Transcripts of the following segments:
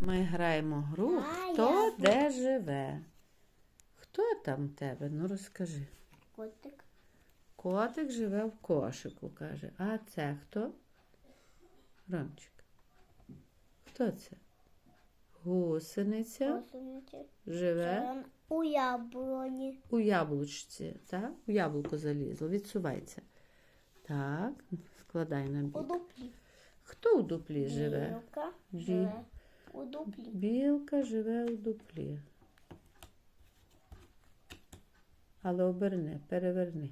Ми граємо гру Хто де живе? Хто там тебе? Ну розкажи. Котик. Котик живе в кошику, каже. А це хто? Ромчик. Хто це? Гусениця Косинці. живе У яблуні. у яблучці, так? У яблуко залізло. Відсувається. Так, складай на У дуплі. Хто у дуплі живе? Білка живе у дуплі. Білка живе у дуплі. Але оберни, переверни.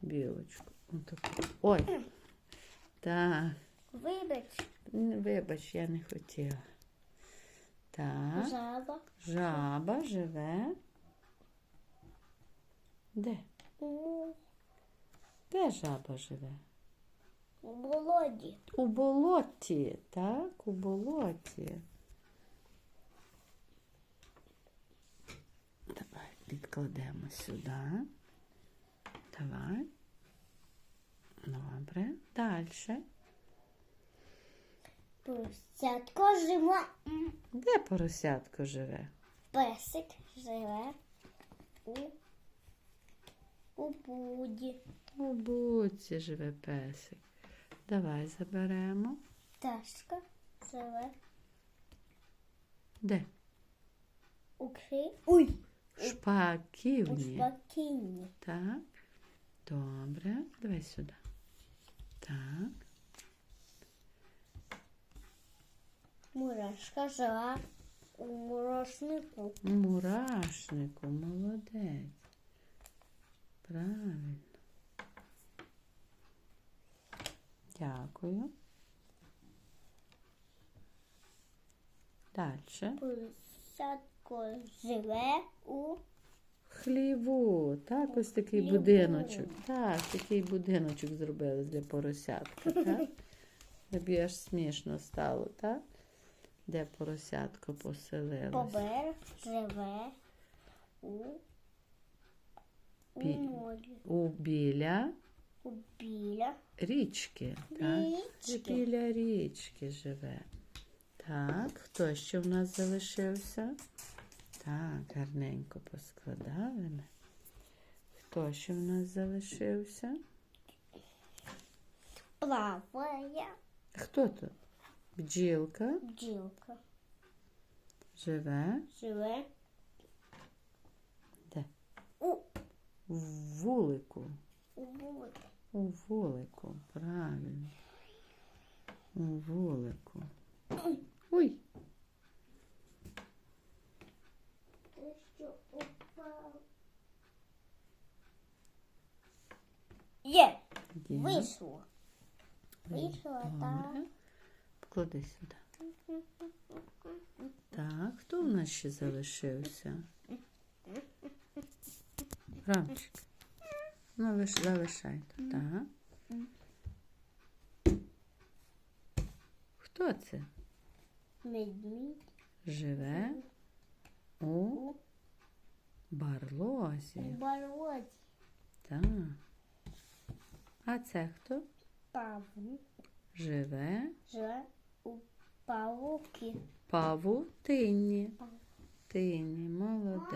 Білочку. Отаку. Ой. Так. Вибач. Вибач, я не хотіла. Так. Жаба. Жаба живе. Де? Де жаба живе? У. У болоті, так, у болоті. Давай відкладемо сюди. Давай. Добре. Далі. Поросятко живе. Де поросятко живе? Песик живе у, у буді. У будці живе песик. Давай заберемо. Пташка живе Де? у кри. Уй! У Шпаківні. шпакині. Так. Добре. Давай сюди. Так. Мурашка жила у мурашнику. Мурашнику, молодець. Правильно. Дякую. Далі. Поросятко живе у Хліву. Так, ось такий Хліву. будиночок. Так, такий будиночок зробили для поросятка. Так? Тобі аж смішно стало, так? Де поросятко поселилось. Бобер живе у, у Бі- морі. У біля біля річки. Так? Біля річки живе. Так, хто ще в нас залишився? Так, гарненько поскладали ми. Хто ще в нас залишився? Плаває Хто тут? Бджілка бджілка. живе Живе де? у, В вулику. у воді. У вулику, правильно. У вулику. Ой, Ти що упав? Є, є. вийшло. Вийшло, так. Добре. Поклади сюди. Так, хто в нас ще залишився? Рамчик. Ну, лиш, залишай тут, так. Хто це? Медмідь Живе у барлозі. у барлозі. Так. А це хто? Павлик Живе живе у павуки. павутинні. Тині, молодець.